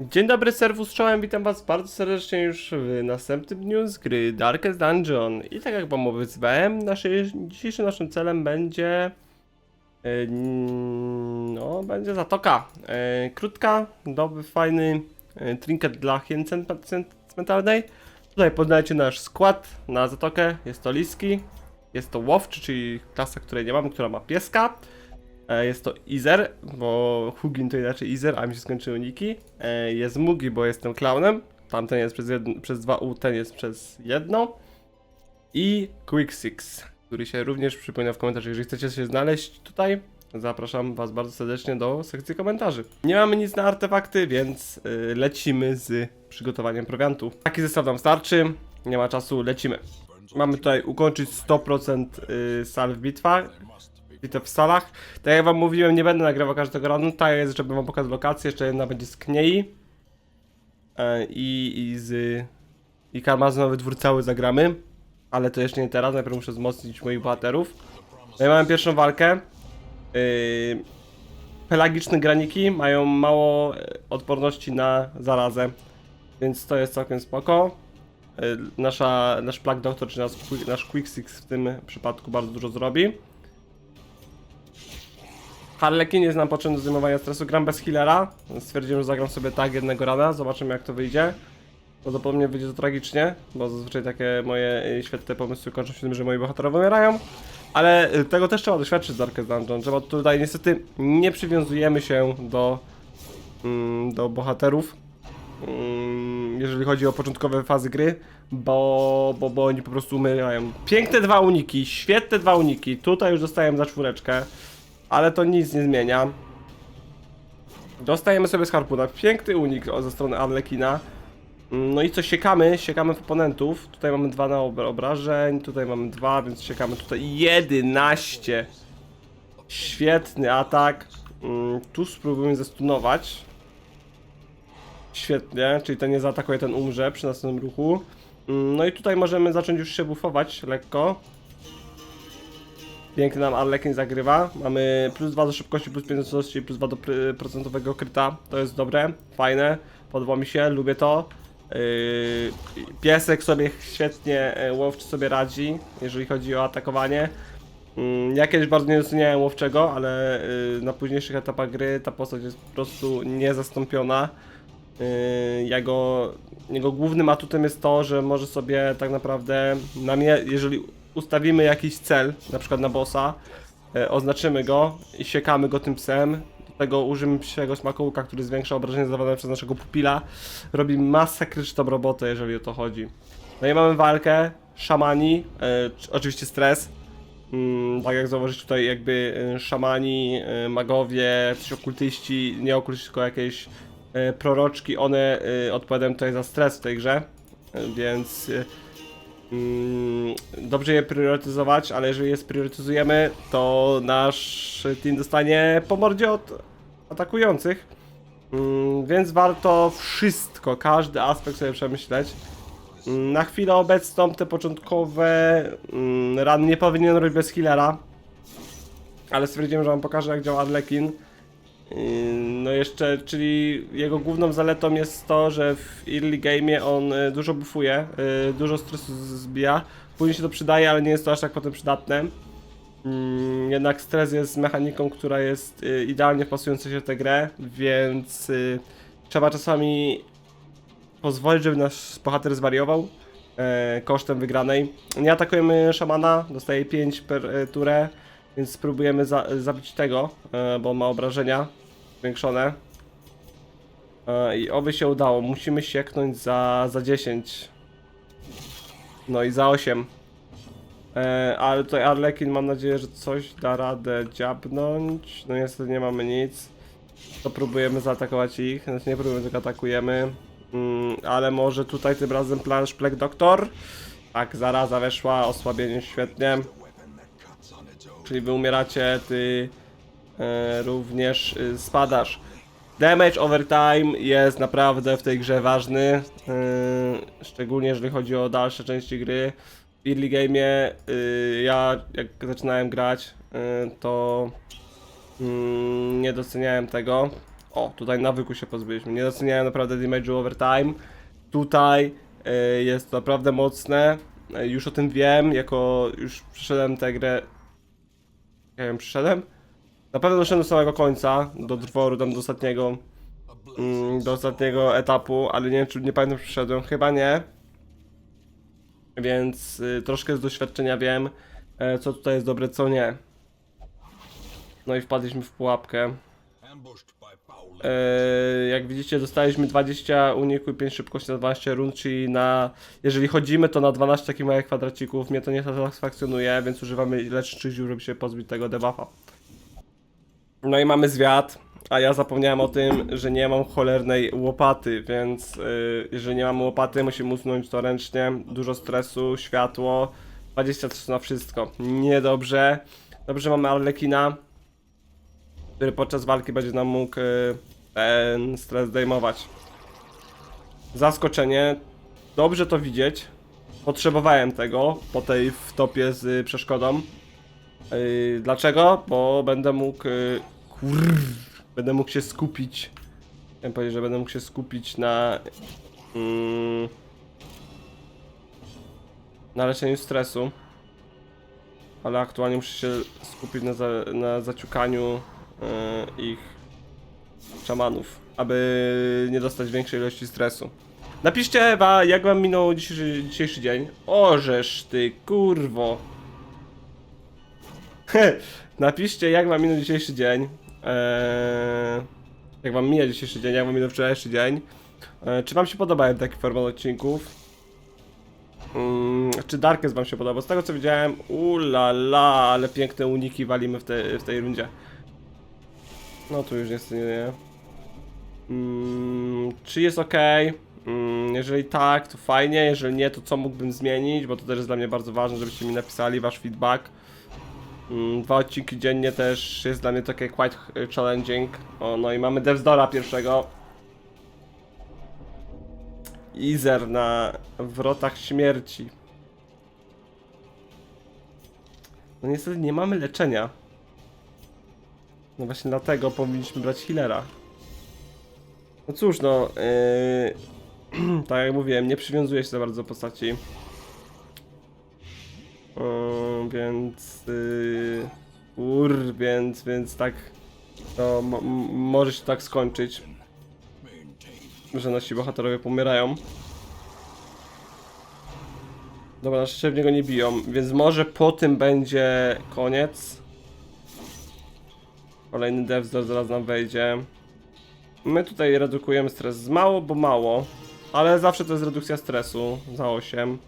Dzień dobry, serwus czołem, witam was bardzo serdecznie już w następnym dniu z gry Darkest Dungeon. I tak jak wam obiecywałem, naszy, dzisiejszym naszym celem będzie... n- No, będzie zatoka. E, Krótka, dobry, fajny e, trinket dla cent- cmentarnej. Tutaj poznajecie nasz skład na zatokę. Jest to Liski, jest to Łowczy, czyli klasa, której nie mamy, która ma pieska. E, Jest to Izer, bo Hugin to inaczej Izer, a mi się skończyły niki. E, Jest Mugi, bo jestem klaunem. Tamten jest przez, jedno, przez dwa U, ten jest przez jedno. I Quick Six, który się również przypomina w komentarzach. Jeżeli chcecie się znaleźć tutaj, zapraszam was bardzo serdecznie do sekcji komentarzy. Nie mamy nic na artefakty, więc y, lecimy z przygotowaniem prowiantu. Taki zestaw nam starczy, nie ma czasu, lecimy. Mamy tutaj ukończyć 100% y, sal w bitwach, bitew w salach. Tak jak wam mówiłem, nie będę nagrywał każdego ranu, ta jest, żeby wam pokazać lokację, jeszcze jedna będzie z Kniei. E, I, i z... I Karmazynowy dwór cały zagramy. Ale to jeszcze nie teraz, najpierw muszę wzmocnić moich bohaterów. No i mamy pierwszą walkę. Yy, pelagiczne graniki mają mało e, odporności na zarazę, więc to jest całkiem spoko. Nasza, nasz Plague Doctor, czy nasz, nasz Quick Six w tym przypadku bardzo dużo zrobi. Harlekin jest nam potrzebny do zdejmowania stresu. Gram bez healera. Stwierdziłem, że zagram sobie tak jednego rana. Zobaczymy jak to wyjdzie. Prawdopodobnie wyjdzie to tragicznie, bo zazwyczaj takie moje y, świetne pomysły kończą się tym, że moi bohaterowie umierają. Ale y, tego też trzeba doświadczyć z Darkest Dungeon. Trzeba tutaj niestety nie przywiązujemy się do, mm, do bohaterów. Mm, jeżeli chodzi o początkowe fazy gry, bo, bo, bo oni po prostu umierają. Piękne dwa uniki, świetne dwa uniki. Tutaj już dostałem za czwóreczkę, ale to nic nie zmienia. Dostajemy sobie z harpuna. Piękny unik ze strony Arlekina. Mm, No i co, siekamy, siekamy w oponentów. Tutaj mamy dwa na obra- obrażeń, tutaj mamy dwa, więc siekamy tutaj 11. Świetny atak. Mm, Tu spróbujemy zestunować. Świetnie, czyli ten nie zaatakuje, ten umrze przy następnym ruchu. Mm, No i tutaj możemy zacząć już się bufować lekko. Piękny nam Arlekin zagrywa. Mamy plus 2 do szybkości, plus 5 do celności, plus 2 do procentowego kryta. To jest dobre, fajne. Podoba mi się, lubię to. Yy, piesek sobie świetnie, e, łowczy sobie radzi, jeżeli chodzi o atakowanie. Mm, Ja kiedyś bardzo nie doceniałem łowczego, ale yy, na późniejszych etapach gry ta postać jest po prostu niezastąpiona. Yy, Jego, jego głównym atutem jest to, że może sobie tak naprawdę, jeżeli ustawimy jakiś cel, na przykład na bossa, e, oznaczymy go i siekamy go tym psem, do tego użyjemy psiego smakołyka, który zwiększa obrażenie zadawane przez naszego pupila, robi masakryczną robotę, jeżeli o to chodzi. No i mamy walkę, szamani, e, oczywiście stres, Mm, tak jak zauważyć tutaj jakby y, szamani, magowie, coś okultyści, nie okultyści, tylko jakieś proroczki, one odpowiadają tutaj za stres w tej grze, więc dobrze je priorytetyzować, ale jeżeli je spriorytetyzujemy, to nasz team dostanie po mordzie od atakujących, Mm, więc warto wszystko, każdy aspekt sobie przemyśleć. Mm, Na chwilę obecną te początkowe mm, rany nie powinien robić bez healera. Ale stwierdziłem, że wam pokażę jak działa Arlekin. No jeszcze, czyli jego główną zaletą jest to, że w early game on y, dużo buffuje, y, dużo stresu zbija. Później się to przydaje, ale nie jest to aż tak potem przydatne. Mm, Jednak stres jest mechaniką, która jest y, idealnie wpasująca się w tę grę, więc trzeba czasami pozwolić, żeby nasz bohater zwariował e, kosztem wygranej. Nie atakujemy szamana, dostaje 5 per e, turę, więc spróbujemy za, zabić tego, e, bo ma obrażenia zwiększone. E, I oby się udało. Musimy sieknąć za, za 10. No i za 8. E, ale tutaj Arlekin mam nadzieję, że coś da radę dziabnąć. No niestety nie mamy nic. To próbujemy zaatakować ich. Znaczy nie próbujemy, tylko atakujemy. Mm, ale może tutaj tym razem plan Szplek Doktor. Tak, zaraza weszła, osłabienie świetnie. Czyli wy umieracie, ty e, również y, spadasz. Damage over time jest naprawdę w tej grze ważny. e, szczególnie jeżeli chodzi o dalsze części gry. W early game y, ja jak zaczynałem grać, y, to mm, nie doceniałem tego. O, tutaj nawyku się pozbyliśmy. Nie doceniałem naprawdę damage'u overtime. Tutaj e, jest naprawdę mocne. E, już o tym wiem, jako już przeszedłem tę grę. Nie wiem, przeszedłem? Na pewno doszedłem do samego końca, do dworu, tam do ostatniego, mm, do ostatniego etapu, ale nie wiem, czy nie pamiętam, czy przeszedłem. Chyba nie. Więc y, troszkę z doświadczenia wiem, e, co tutaj jest dobre, co nie. No i wpadliśmy w pułapkę. E, jak widzicie, dostaliśmy 20 uniku i 5 szybkości na 12 rund, czyli na. Jeżeli chodzimy, to na 12 takich małych kwadracików. Mnie to nie satysfakcjonuje, więc używamy leczniczych ziół, żeby się pozbyć tego debuffa. No i mamy zwiat, a ja zapomniałem o tym, że nie mam cholernej łopaty, więc yy, jeżeli nie mamy łopaty, musimy usunąć to ręcznie. Dużo stresu, światło, 23 na wszystko. Niedobrze. Dobrze mamy Arlekina, który podczas walki będzie nam mógł yy, ten stres zdejmować. Zaskoczenie. Dobrze to widzieć. Potrzebowałem tego po tej wtopie z y, przeszkodą. Yy, dlaczego? Bo będę mógł. Yy, kur... Będę mógł się skupić. Chciałem powiedzieć, że będę mógł się skupić na. Mm, na leczeniu stresu. Ale aktualnie muszę się skupić na, za, na zaciukaniu ich szamanów, aby nie dostać większej ilości stresu. Napiszcie Ewa, jak wam minął dzisiejszy, dzisiejszy dzień. Ożesz ty, kurwo. Napiszcie, jak wam minął dzisiejszy dzień. Eee, jak wam mija dzisiejszy dzień, jak wam minął wczorajszy dzień. Eee, czy wam się podobają takie formy odcinków? Mm, czy Darkest wam się podoba? Z tego co widziałem, ulala, ale piękne uniki walimy w, te, w tej rundzie. No tu już jest nie. Mm, czy jest ok? Mm, jeżeli tak, to fajnie. Jeżeli nie, to co mógłbym zmienić? Bo to też jest dla mnie bardzo ważne, żebyście mi napisali wasz feedback. Mm, Dwa odcinki dziennie też jest dla mnie takie quite challenging. O, no i mamy Devzdora pierwszego. Izer na wrotach śmierci. No niestety nie mamy leczenia. No właśnie dlatego powinniśmy brać healera. No cóż, no, yy, tak jak mówiłem, nie przywiązuję się za bardzo do postaci. Yy, więc, yy, ur, więc, więc tak, to m- może się tak skończyć, że nasi bohaterowie pomierają. Dobra, na szczęście w niego nie biją, więc może po tym będzie koniec. Kolejny devzdor zaraz nam wejdzie. My tutaj redukujemy stres z mało, bo mało. Ale zawsze to jest redukcja stresu za 8.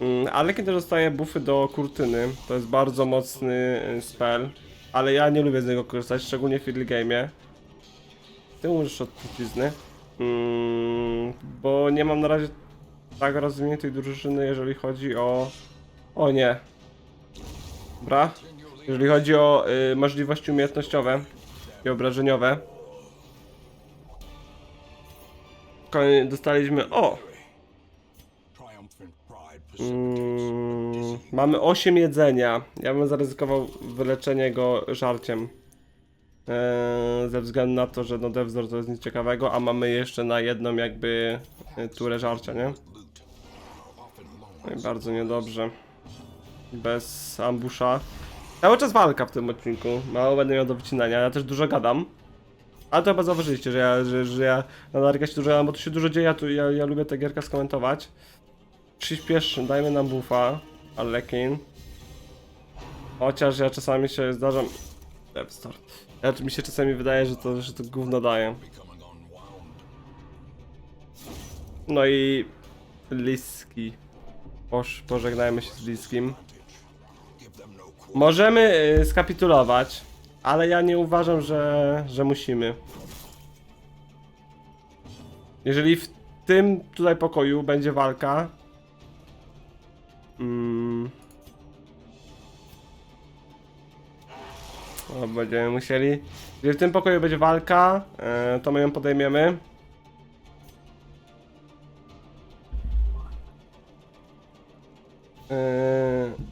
Mm, ale kiedy dostaje buffy do kurtyny, to jest bardzo mocny y, spell. Ale ja nie lubię z niego korzystać, szczególnie w early game'ie. Ty umrzesz od trucizny. Mm, bo nie mam na razie tak rozwiniętej drużyny, jeżeli chodzi o... O nie. Dobra. Jeżeli chodzi o y, możliwości umiejętnościowe i obrażeniowe. Dostaliśmy. O! Mm, mamy 8 jedzenia. Ja bym zaryzykował wyleczenie go żarciem. Eee, ze względu na to, że no Devzor to jest nic ciekawego, a mamy jeszcze na jedną jakby e, turę żarcia, nie? No bardzo niedobrze. Bez ambusza. Cały czas walka w tym odcinku. Mało będę miał do wycinania. Ja też dużo gadam. Ale to chyba zauważyliście, że ja, że, że ja na Darka się dużo gadam, bo tu się dużo dzieje, a tu ja, ja lubię tę gierkę skomentować. Przyspiesz, dajmy nam buffa, Arlekin. Chociaż ja czasami się zdarzam... Devstar. Ja, mi się czasami wydaje, że to, że to gówno daje. No i... Liski. Poż, pożegnajmy się z Liskim. Możemy y, skapitulować, ale ja nie uważam, że, że musimy. Jeżeli w tym tutaj pokoju będzie walka. Mm, o, będziemy musieli. Jeżeli w tym pokoju będzie walka, e, to my ją podejmiemy. Eee,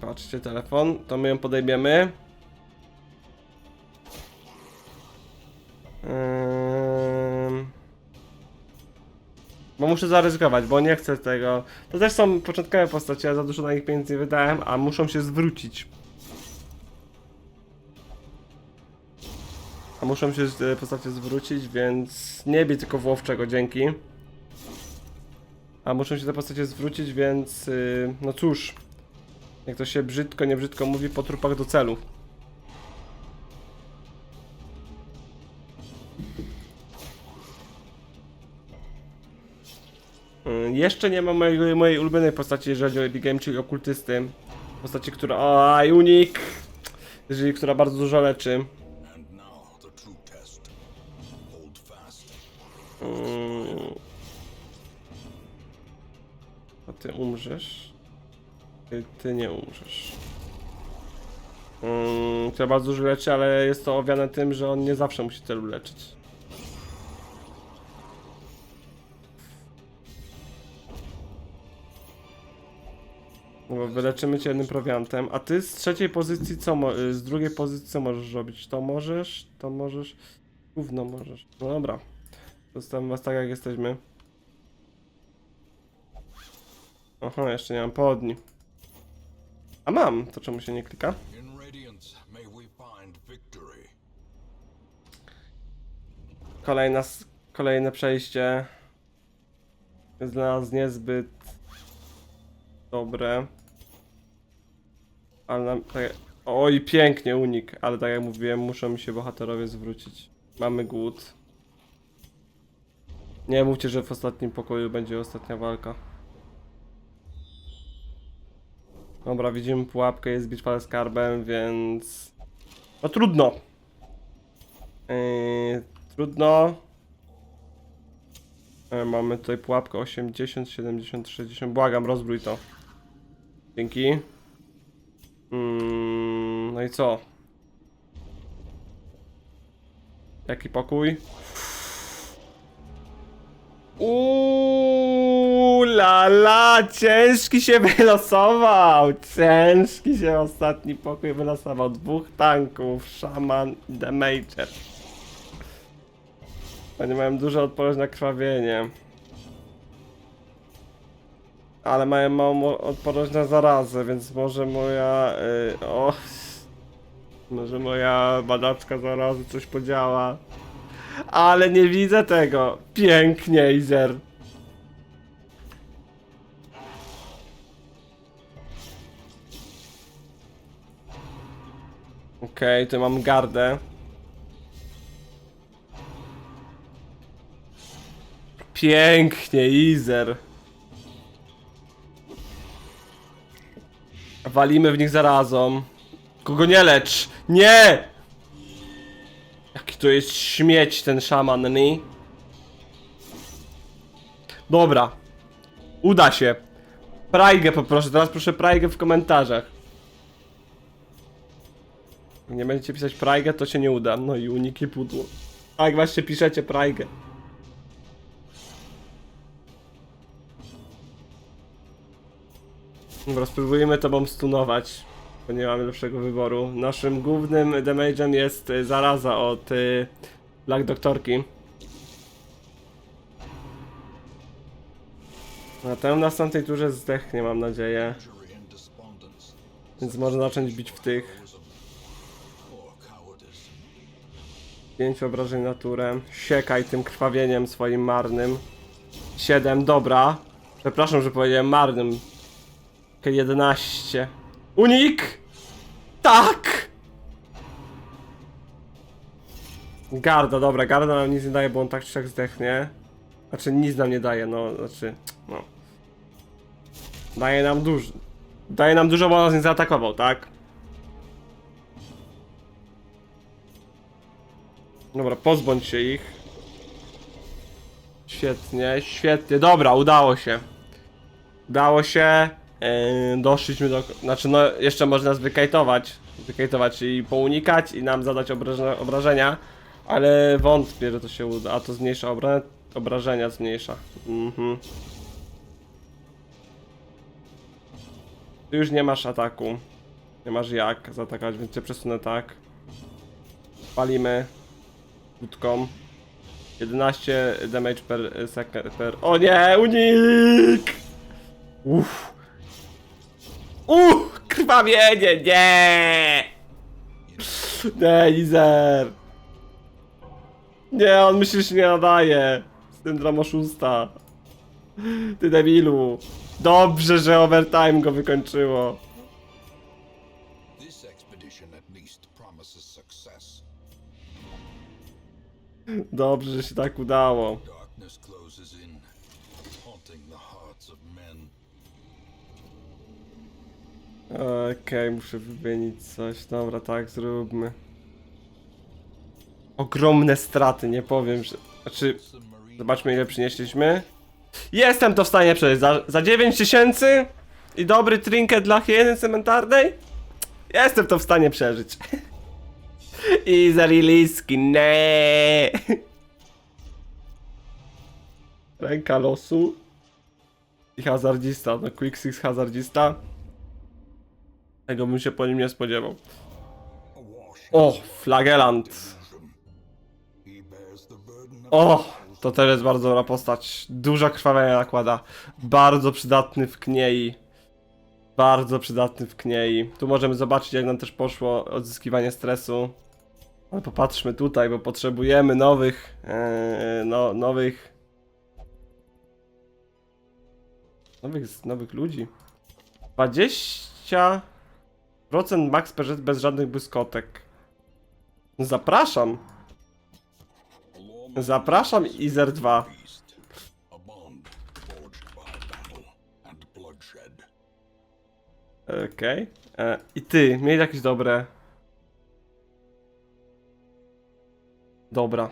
Wybaczcie telefon, to my ją podejmiemy. Ym... Bo muszę zaryzykować, bo nie chcę tego. To też są początkowe postacie, ja za dużo na nich pieniędzy nie wydałem, a muszą się zwrócić. A muszą się e, postacie zwrócić, więc nie bij tylko Włowczego, dzięki. A muszą się te postacie zwrócić, więc yy, no cóż. Jak to się brzydko, nie brzydko mówi, po trupach do celu. Y, Jeszcze nie mam mojej, mojej ulubionej postaci, jeżeli chodzi o Epic Game, czyli okultysty. Postaci, która... O, unik! Jeżeli, która bardzo dużo leczy. Mm. A ty umrzesz? Ty, nie umrzesz. Mm, która bardzo dużo leczy, ale jest to owiane tym, że on nie zawsze musi celu leczyć. No bo wyleczymy cię jednym prowiantem. A ty z trzeciej pozycji co y, z drugiej pozycji co możesz robić? To możesz, to możesz. Gówno możesz. No dobra. Zostawiam was tak jak jesteśmy. Aha, jeszcze nie mam pochodni. A mam, to czemu się nie klika? Kolejna, kolejne przejście jest dla nas niezbyt dobre. Ale nam, tak, oj, pięknie unik, ale tak jak mówiłem, muszą mi się bohaterowie zwrócić. Mamy głód. Nie mówcie, że w ostatnim pokoju będzie ostatnia walka. Dobra, widzimy pułapkę, jest bitwa ze skarbem, więc... No trudno. Yy, trudno. E, mamy tutaj pułapkę 80, 70, 60. Błagam, rozbrój to. Dzięki. Mm, no i co? Jaki pokój? Uuu, la la, ciężki się wylosował. Ciężki się ostatni pokój wylosował. Dwóch tanków, szaman damager. Oni mają dużo odporność na krwawienie. Ale mają małą odporność na zarazę, więc może moja... y, o... Może moja badaczka zarazy coś podziała. Ale nie widzę tego. Pięknie, Izer. Okej, tu mam gardę. Pięknie, Izer. Walimy w nich zarazą. Kogo nie lecz! Nie! Jaki to jest śmieć ten szaman? Dobra. Uda się. Prajgę poproszę, teraz proszę Prajgę w komentarzach. Nie będziecie pisać Prajgę, to się nie uda. No i uniki pudło. Tak właśnie piszecie Prajgę. Dobra, spróbujemy tobą stunować, bo nie mamy lepszego wyboru. Naszym głównym damage'em jest y, zaraza od y, Black Doktorki. Na ten następnej turze zdechnie, mam nadzieję. Więc może zacząć bić w tych. 5 obrażeń na turę. Siekaj tym krwawieniem swoim marnym. 7, dobra. Przepraszam, że powiedziałem marnym. 11. Unik! Tak! Garda, dobra, Garda nam nic nie daje, bo on tak czy tak zdechnie. Znaczy nic nam nie daje, no, znaczy, no. Daje nam dużo. Daje nam dużo, bo nas nie zaatakował, tak? Dobra, pozbądź się ich. Świetnie, świetnie. Dobra, udało się. Udało się. Yy, doszliśmy do. Znaczy, no, jeszcze można nas wykajtować. Wykajtować i pounikać, i nam zadać obrażenia, obrażenia. Ale wątpię, że to się uda. A to zmniejsza obra obrażenia, zmniejsza. Mhm. Ty już nie masz ataku. Nie masz jak zaatakować, więc cię przesunę tak. Palimy. Krótką. 11 damage per second per... O nie, unik! Uff. Uff, krwawienie, nie! Nie. Nie, on myśli, że nie nadaje. Syndrom oszusta. Ty debilu. Dobrze, że overtime go wykończyło. Dobrze, że się tak udało. Darkness closes in, haunting the hearts of men. Okej, muszę wymienić coś. Dobra, tak, zróbmy. Ogromne straty, nie powiem, że... Znaczy, Submarine zobaczmy ile przynieśliśmy. Jestem to w stanie przejść. Za, za 9000 i dobry trinket dla hieny cmentarnej? Jestem to w stanie przeżyć. I za releaski, nie. Ręka losu. I hazardzista, no Quick Six hazardzista. Tego bym się po nim nie spodziewał. O, flagelant. O, to też jest bardzo dobra postać. Dużo krwawienia nakłada. Bardzo przydatny w kniei. Bardzo przydatny w kniei. Tu możemy zobaczyć, jak nam też poszło odzyskiwanie stresu. Ale popatrzmy tutaj, bo potrzebujemy nowych, e, no, nowych, nowych, nowych ludzi. 20% max PZ bez żadnych błyskotek. Zapraszam. along with Zapraszam Izer 2. beast, a bond forged by battle and bloodshed. Okej. E, I ty, miej jakieś dobre. Dobra.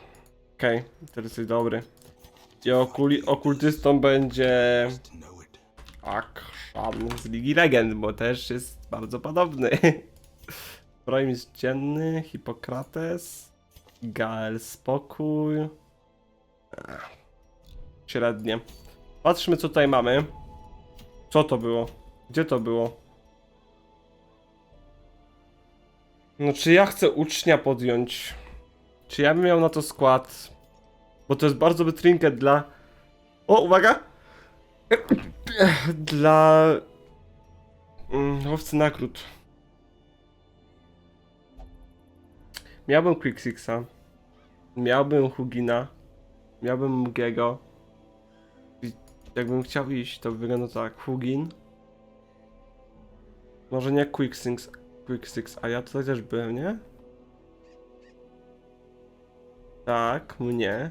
Okej, teraz jesteś dobry. I okuli, okultystą będzie. Akshan z Ligi Legend, bo też jest bardzo podobny. Projmis Dzienny, Hipokrates, Gael Spokój. Ech, Średnie. Patrzmy co tutaj mamy. Co to było? Gdzie to było? No czy ja chcę ucznia podjąć? Czy ja bym miał na to skład? Bo to jest bardzo by trinket dla... O, uwaga! Dla... Mm, łowcy. Miałbym Quick Sixa. Miałbym Hugina. Miałbym Mugiego. Jakbym chciał iść, to by wyglądało tak. Hugin. Może nie Quick Six, Quick Six, a ja tutaj też byłem, nie? Tak, mnie.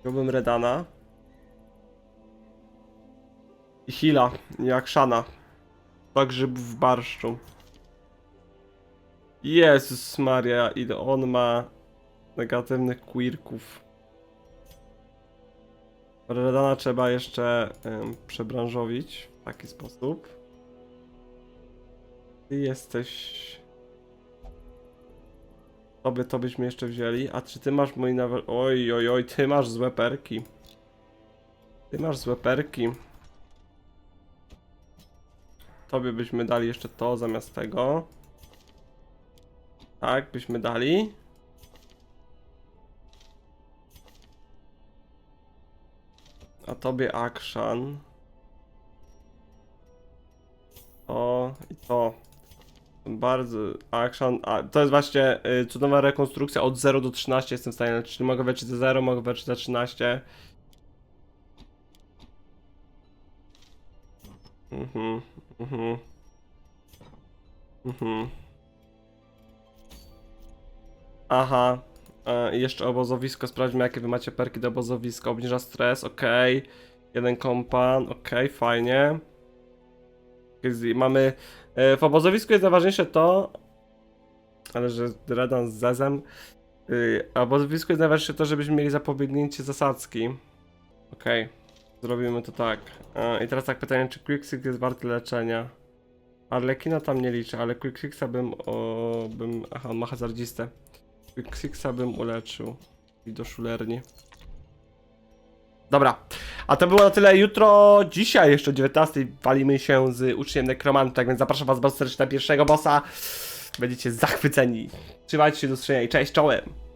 Wziąłbym Redana. I Hila, jak Shana. Tak grzyb w barszczu. Jezus Maria, ile on ma negatywnych quirków. Redana trzeba jeszcze em, przebranżowić w taki sposób. Ty jesteś... Tobie to byśmy jeszcze wzięli. A czy ty masz mój nawet... Oj, oj, oj, ty masz złe perki. Ty masz złe perki. Tobie byśmy dali jeszcze to zamiast tego. Tak, byśmy dali. A tobie action. Bardzo action. A to jest właśnie y, cudowna rekonstrukcja od 0 do 13 jestem w stanie. Czyli mogę wyleczyć za 0, mogę wyleczyć za 13. Mhm, mhm. Mhm. Aha. E, jeszcze obozowisko. Sprawdźmy, jakie wy macie perki do obozowiska. Obniża stres, okej. Jeden kompan, okej, fajnie. Mamy. e, W obozowisku jest najważniejsze to. Ale że Redan z Zezem. Yy, a obozowisku jest najważniejsze to, żebyśmy mieli zapobiegnięcie zasadzki. Okej. Zrobimy to tak. E, I teraz tak pytanie, czy Quicksix jest warty leczenia? Arlekina tam nie liczę, ale Quickfixa bym, o, bym, aha, ma hazardzistę. Quickfixa bym uleczył. I do szulerni. Dobra, a to było na tyle jutro. Dzisiaj jeszcze o 19 walimy się z uczniem Nekromanta, tak więc zapraszam was bardzo serdecznie na pierwszego bossa. Będziecie zachwyceni. Trzymajcie się do zobaczenia i cześć, czołem!